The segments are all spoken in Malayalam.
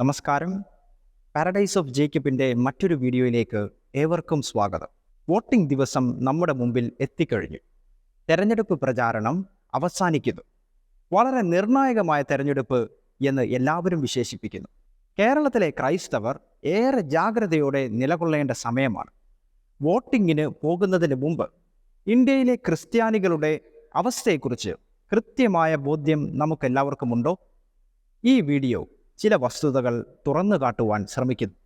നമസ്കാരം. പാരഡൈസ് ഓഫ് ജേക്കബിന്റെ മറ്റൊരു വീഡിയോയിലേക്ക് ഏവർക്കും സ്വാഗതം. വോട്ടിംഗ് ദിവസം നമ്മുടെ മുമ്പിൽ എത്തിക്കഴിഞ്ഞു. തെരഞ്ഞെടുപ്പ് പ്രചാരണം അവസാനിക്കുന്നു. വളരെ നിർണായകമായ തെരഞ്ഞെടുപ്പ് എന്ന് എല്ലാവരും വിശേഷിപ്പിക്കുന്നു. കേരളത്തിലെ ക്രൈസ്തവർ ഏറെ ജാഗ്രതയോടെ നിലകൊള്ളേണ്ട സമയമാണ്. വോട്ടിങ്ങിന് പോകുന്നതിന് മുമ്പ് ഇന്ത്യയിലെ ക്രിസ്ത്യാനികളുടെ അവസ്ഥയെക്കുറിച്ച് കൃത്യമായ ബോധ്യം നമുക്കെല്ലാവർക്കുമുണ്ടോ? ഈ വീഡിയോ ചില വസ്തുതകൾ തുറന്നു കാട്ടുവാൻ ശ്രമിക്കുന്നു.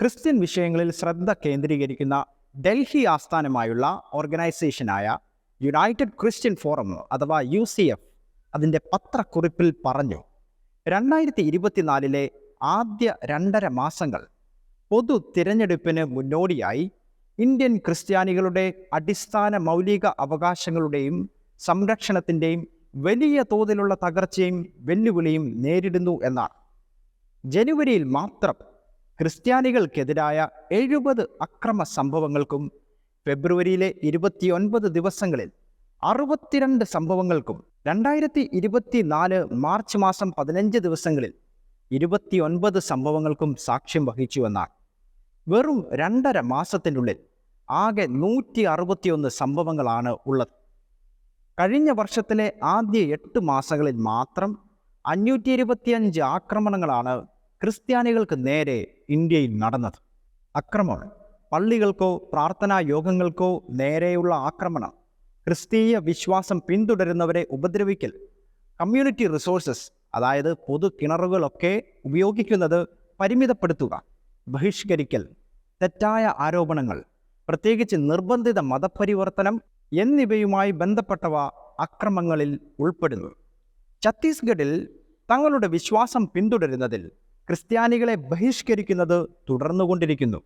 ക്രിസ്ത്യൻ വിഷയങ്ങളിൽ ശ്രദ്ധ കേന്ദ്രീകരിക്കുന്ന ഡൽഹി ആസ്ഥാനമായുള്ള ഓർഗനൈസേഷനായ യുണൈറ്റഡ് ക്രിസ്ത്യൻ ഫോറം അഥവാ യു സി എഫ് അതിന്റെ പത്രക്കുറിപ്പിൽ പറഞ്ഞു രണ്ടായിരത്തി ഇരുപത്തിനാലിലെ ആദ്യ രണ്ടര മാസങ്ങൾ പൊതു തിരഞ്ഞെടുപ്പിന് മുന്നോടിയായി ഇന്ത്യൻ ക്രിസ്ത്യാനികളുടെ അടിസ്ഥാന മൗലിക അവകാശങ്ങളുടെയും സംരക്ഷണത്തിന്റെയും വലിയ തോതിലുള്ള തകർച്ചയും വെല്ലുവിളിയും നേരിടുന്നു എന്നാണ്. ജനുവരിയിൽ മാത്രം ക്രിസ്ത്യാനികൾക്കെതിരായ എഴുപത് അക്രമ സംഭവങ്ങൾക്കും ഫെബ്രുവരിയിലെ ഇരുപത്തിയൊൻപത് ദിവസങ്ങളിൽ അറുപത്തിരണ്ട് സംഭവങ്ങൾക്കും രണ്ടായിരത്തി ഇരുപത്തിനാല് മാർച്ച് മാസം പതിനഞ്ച് ദിവസങ്ങളിൽ ഇരുപത്തിയൊൻപത് സംഭവങ്ങൾക്കും സാക്ഷ്യം വഹിച്ചുവെന്നാണ്. വെറും രണ്ടര മാസത്തിനുള്ളിൽ ആകെ നൂറ്റി അറുപത്തിയൊന്ന് സംഭവങ്ങളാണ് ഉള്ളത്. കഴിഞ്ഞ വർഷത്തിലെ ആദ്യ എട്ട് മാസങ്ങളിൽ മാത്രം അഞ്ഞൂറ്റി ഇരുപത്തിയഞ്ച് ആക്രമണങ്ങളാണ് ക്രിസ്ത്യാനികൾക്ക് നേരെ ഇന്ത്യയിൽ നടന്നത്. അക്രമം പള്ളികൾക്കോ പ്രാർത്ഥനാ യോഗങ്ങൾക്കോ നേരെയുള്ള ആക്രമണം. ക്രിസ്തീയ വിശ്വാസം പിന്തുടരുന്നവരെ ഉപദ്രവിക്കൽ. കമ്മ്യൂണിറ്റി റിസോഴ്സസ് അതായത് പൊതു കിണറുകളൊക്കെ ഉപയോഗിക്കുന്നത് പരിമിതപ്പെടുത്തുക. ബഹിഷ്കരിക്കൽ തെറ്റായ ആരോപണങ്ങൾ പ്രത്യേകിച്ച് നിർബന്ധിത മതപരിവർത്തനം എന്നിവയുമായി ബന്ധപ്പെട്ടവ അക്രമങ്ങളിൽ ഉൾപ്പെടുന്നു. ഛത്തീസ്ഗഡിൽ തങ്ങളുടെ വിശ്വാസം പിന്തുടരുന്നതിൽ ക്രിസ്ത്യാനികളെ ബഹിഷ്കരിക്കുന്നത് തുടർന്നുകൊണ്ടിരിക്കുന്നു.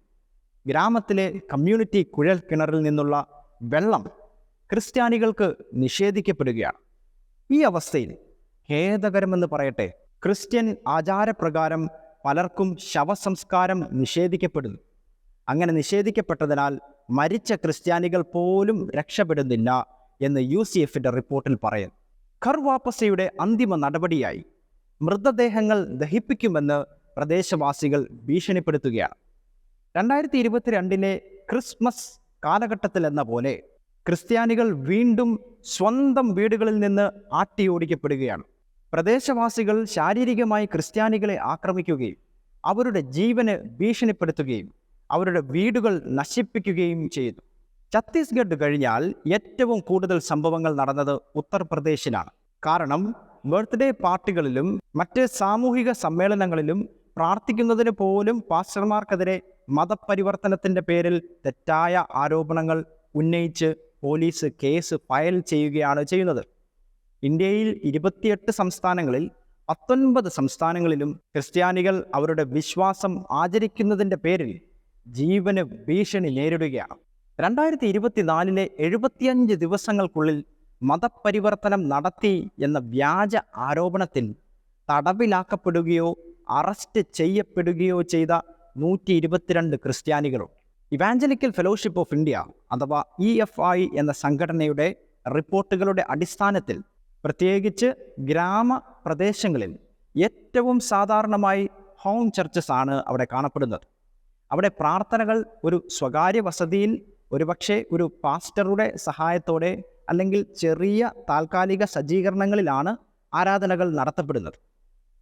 ഗ്രാമത്തിലെ കമ്മ്യൂണിറ്റി കുഴൽ കിണറിൽ നിന്നുള്ള വെള്ളം ക്രിസ്ത്യാനികൾക്ക് നിഷേധിക്കപ്പെടുകയാണ്. ഈ അവസ്ഥയിൽ ഖേദകരമെന്ന് പറയട്ടെ ക്രിസ്ത്യൻ ആചാരപ്രകാരം പലർക്കും ശവസംസ്കാരം നിഷേധിക്കപ്പെടുന്നു. അങ്ങനെ നിഷേധിക്കപ്പെട്ടതിനാൽ മരിച്ച ക്രിസ്ത്യാനികൾ പോലും രക്ഷപ്പെടുന്നില്ല എന്ന് യു സി എഫിന്റെ റിപ്പോർട്ടിൽ പറയുന്നു. ഖർവാപ്പസയുടെ അന്തിമ നടപടിയായി മൃതദേഹങ്ങൾ ദഹിപ്പിക്കുമെന്ന് പ്രദേശവാസികൾ ഭീഷണിപ്പെടുത്തുകയാണ്. രണ്ടായിരത്തി ഇരുപത്തിരണ്ടിലെ ക്രിസ്മസ് കാലഘട്ടത്തിൽ എന്ന പോലെ ക്രിസ്ത്യാനികൾ വീണ്ടും സ്വന്തം വീടുകളിൽ നിന്ന് ആട്ടിയോടിക്കപ്പെടുകയാണ് പ്രദേശവാസികൾ ശാരീരികമായി ക്രിസ്ത്യാനികളെ ആക്രമിക്കുകയും അവരുടെ ജീവന് ഭീഷണിപ്പെടുത്തുകയും അവരുടെ വീടുകൾ നശിപ്പിക്കുകയും ചെയ്യുന്നു ഛത്തീസ്ഗഡ് കഴിഞ്ഞാൽ ഏറ്റവും കൂടുതൽ സംഭവങ്ങൾ നടന്നത് ഉത്തർപ്രദേശിലാണ്. കാരണം ബർത്ത്ഡേ പാർട്ടികളിലും മറ്റ് സാമൂഹിക സമ്മേളനങ്ങളിലും പ്രാർത്ഥിക്കുന്നതിന് പോലും പാസ്റ്റർമാർക്കെതിരെ മതപരിവർത്തനത്തിന്റെ പേരിൽ തെറ്റായ ആരോപണങ്ങൾ ഉന്നയിച്ച് പോലീസ് കേസ് ഫയൽ ചെയ്യുകയാണ് ചെയ്യുന്നത്. ഇന്ത്യയിൽ ഇരുപത്തിയെട്ട് സംസ്ഥാനങ്ങളിൽ പത്തൊൻപത് സംസ്ഥാനങ്ങളിലും ക്രിസ്ത്യാനികൾ അവരുടെ വിശ്വാസം ആചരിക്കുന്നതിന്റെ പേരിൽ ജീവന് ഭീഷണി നേരിടുകയാണ്. രണ്ടായിരത്തി ഇരുപത്തിനാലിലെ എഴുപത്തിയഞ്ച് ദിവസങ്ങൾക്കുള്ളിൽ മതപരിവർത്തനം നടത്തി എന്ന വ്യാജ ആരോപണത്തിൽ തടവിലാക്കപ്പെടുകയോ അറസ്റ്റ് ചെയ്യപ്പെടുകയോ ചെയ്ത നൂറ്റി ഇരുപത്തിരണ്ട് ക്രിസ്ത്യാനികളും ഇവാഞ്ചലിക്കൽ ഫെലോഷിപ്പ് ഓഫ് ഇന്ത്യ അഥവാ ഇ എഫ് ഐ എന്ന സംഘടനയുടെ റിപ്പോർട്ടുകളുടെ അടിസ്ഥാനത്തിൽ പ്രത്യേകിച്ച് ഗ്രാമപ്രദേശങ്ങളിൽ ഏറ്റവും സാധാരണമായി ഹോം ചർച്ചസ് ആണ് അവിടെ കാണപ്പെടുന്നത്. അവിടെ പ്രാർത്ഥനകൾ ഒരു സ്വകാര്യ വസതിയിൽ ഒരുപക്ഷെ ഒരു പാസ്റ്ററുടെ സഹായത്തോടെ അല്ലെങ്കിൽ ചെറിയ താൽക്കാലിക സജ്ജീകരണങ്ങളിലാണ് ആരാധനകൾ നടത്തപ്പെടുന്നത്.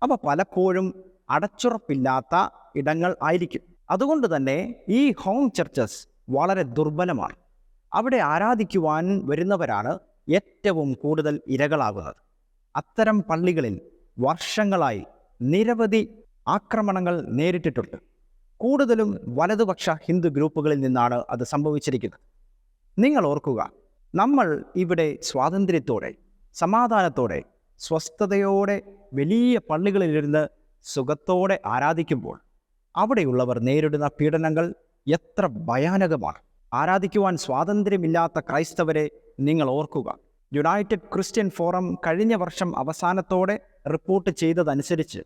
അപ്പോൾ പലപ്പോഴും അടച്ചുറപ്പില്ലാത്ത ഇടങ്ങൾ ആയിരിക്കും. അതുകൊണ്ട് തന്നെ ഈ ഹോം ചർച്ചസ് വളരെ ദുർബലമാണ്. അവിടെ ആരാധിക്കുവാൻ വരുന്നവരാണ് ഏറ്റവും കൂടുതൽ ഇരകളാകുന്നത്. അത്തരം പള്ളികളിൽ വർഷങ്ങളായി നിരവധി ആക്രമണങ്ങൾ നേരിട്ടിട്ടുണ്ട്. കൂടുതലും വലതുപക്ഷ ഹിന്ദു ഗ്രൂപ്പുകളിൽ നിന്നാണ് അത് സംഭവിച്ചിരിക്കുന്നത്. നിങ്ങൾ ഓർക്കുക നമ്മൾ ഇവിടെ സ്വാതന്ത്ര്യത്തോടെ സമാധാനത്തോടെ സ്വസ്ഥതയോടെ വലിയ പള്ളികളിലിരുന്ന് സുഖത്തോടെ ആരാധിക്കുമ്പോൾ അവിടെയുള്ളവർ നേരിടുന്ന പീഡനങ്ങൾ എത്ര ഭയാനകമാണ്. ആരാധിക്കുവാൻ സ്വാതന്ത്ര്യമില്ലാത്ത ക്രൈസ്തവരെ നിങ്ങൾ ഓർക്കുക. യുണൈറ്റഡ് ക്രിസ്ത്യൻ ഫോറം കഴിഞ്ഞ വർഷം അവസാനത്തോടെ റിപ്പോർട്ട് ചെയ്തതനുസരിച്ച്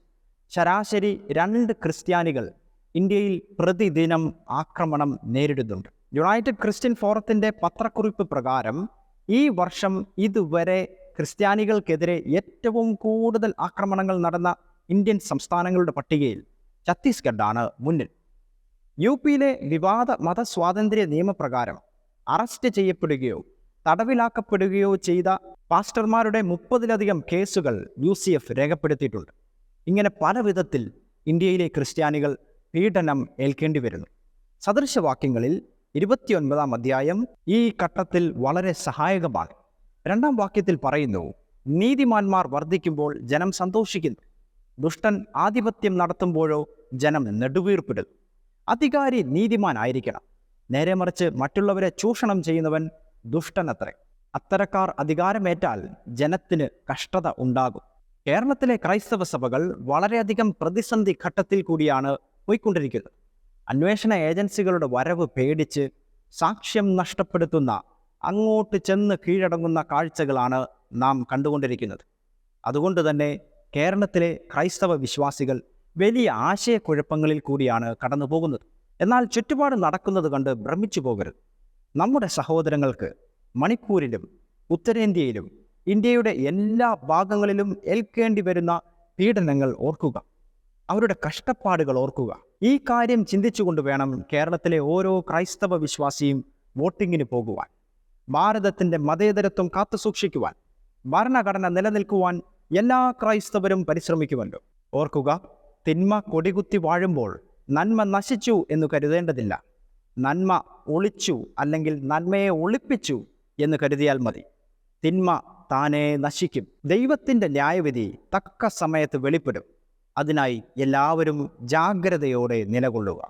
ശരാശരി രണ്ട് ക്രിസ്ത്യാനികൾ ഇന്ത്യയിൽ പ്രതിദിനം ആക്രമണം നേരിടുന്നുണ്ട്. യുണൈറ്റഡ് ക്രിസ്ത്യൻ ഫോറത്തിന്റെ പത്രക്കുറിപ്പ് പ്രകാരം ഈ വർഷം ഇതുവരെ ക്രിസ്ത്യാനികൾക്കെതിരെ ഏറ്റവും കൂടുതൽ ആക്രമണങ്ങൾ നടന്ന ഇന്ത്യൻ സംസ്ഥാനങ്ങളുടെ പട്ടികയിൽ ഛത്തീസ്ഗഡാണ് മുന്നിൽ. യു പിയിലെ വിവാദ മതസ്വാതന്ത്ര്യ നിയമപ്രകാരം അറസ്റ്റ് ചെയ്യപ്പെടുകയോ തടവിലാക്കപ്പെടുകയോ ചെയ്ത പാസ്റ്റർമാരുടെ മുപ്പതിലധികം കേസുകൾ യു സി എഫ് രേഖപ്പെടുത്തിയിട്ടുണ്ട്. ഇങ്ങനെ പല വിധത്തിൽ ഇന്ത്യയിലെ ക്രിസ്ത്യാനികൾ പീഡനം ഏൽക്കേണ്ടി വരുന്നു. സദൃശവാക്യങ്ങളിൽ ഇരുപത്തിയൊൻപതാം അധ്യായം ഈ ഘട്ടത്തിൽ വളരെ സഹായകമാണ് രണ്ടാം വാക്യത്തിൽ പറയുന്നു നീതിമാന്മാർ വർദ്ധിക്കുമ്പോൾ ജനം സന്തോഷിക്കുന്നു. ദുഷ്ടൻ ആധിപത്യം നടത്തുമ്പോഴോ ജനം നെടുവീർപ്പിടുന്നു അധികാരി നീതിമാനായിരിക്കണം. നേരെ മറിച്ച് മറ്റുള്ളവരെ ചൂഷണം ചെയ്യുന്നവൻ ദുഷ്ടനത്രേ. അത്തരക്കാർ അധികാരമേറ്റാൽ ജനത്തിന് കഷ്ടത ഉണ്ടാകും. കേരളത്തിലെ ക്രൈസ്തവ സഭകൾ വളരെയധികം പ്രതിസന്ധി ഘട്ടത്തിൽ കൂടിയാണ് പോയിക്കൊണ്ടിരിക്കുന്നത്. അന്വേഷണ ഏജൻസികളുടെ വരവ് പേടിച്ച് സാക്ഷ്യം നഷ്ടപ്പെടുത്തുന്ന അങ്ങോട്ട് ചെന്ന് കീഴടങ്ങുന്ന കാഴ്ചകളാണ് നാം കണ്ടുകൊണ്ടിരിക്കുന്നത്. അതുകൊണ്ട് തന്നെ കേരളത്തിലെ ക്രൈസ്തവ വിശ്വാസികൾ വലിയ ആശയക്കുഴപ്പങ്ങളിൽ കൂടിയാണ് കടന്നു പോകുന്നത്. എന്നാൽ ചുറ്റുപാട് നടക്കുന്നത് കണ്ട് ഭ്രമിച്ചു പോകരുത്. നമ്മുടെ സഹോദരങ്ങൾക്ക് മണിപ്പൂരിലും ഉത്തരേന്ത്യയിലും ഇന്ത്യയുടെ എല്ലാ ഭാഗങ്ങളിലും ഏൽക്കേണ്ടി വരുന്ന പീഡനങ്ങൾ ഓർക്കുക. അവരുടെ കഷ്ടപ്പാടുകൾ ഓർക്കുക. ഈ കാര്യം ചിന്തിച്ചുകൊണ്ട് വേണം കേരളത്തിലെ ഓരോ ക്രൈസ്തവ വിശ്വാസിയും വോട്ടിങ്ങിന് പോകുവാൻ ഭാരതത്തിന്റെ മതേതരത്വം കാത്തു സൂക്ഷിക്കുവാൻ ഭരണഘടന നിലനിൽക്കുവാൻ എല്ലാ ക്രൈസ്തവരും പരിശ്രമിക്കുമല്ലോ. ഓർക്കുക തിന്മ കൊടികുത്തി വാഴുമ്പോൾ നന്മ നശിച്ചു എന്ന് കരുതേണ്ടതില്ല. നന്മ ഒളിച്ചു അല്ലെങ്കിൽ നന്മയെ ഒളിപ്പിച്ചു എന്ന് കരുതിയാൽ മതി. തിന്മ താനെ നശിക്കും. ദൈവത്തിന്റെ ന്യായവിധി തക്ക സമയത്ത് വെളിപ്പെടും. അതിനായി എല്ലാവരും ജാഗ്രതയോടെ നിലകൊള്ളുക.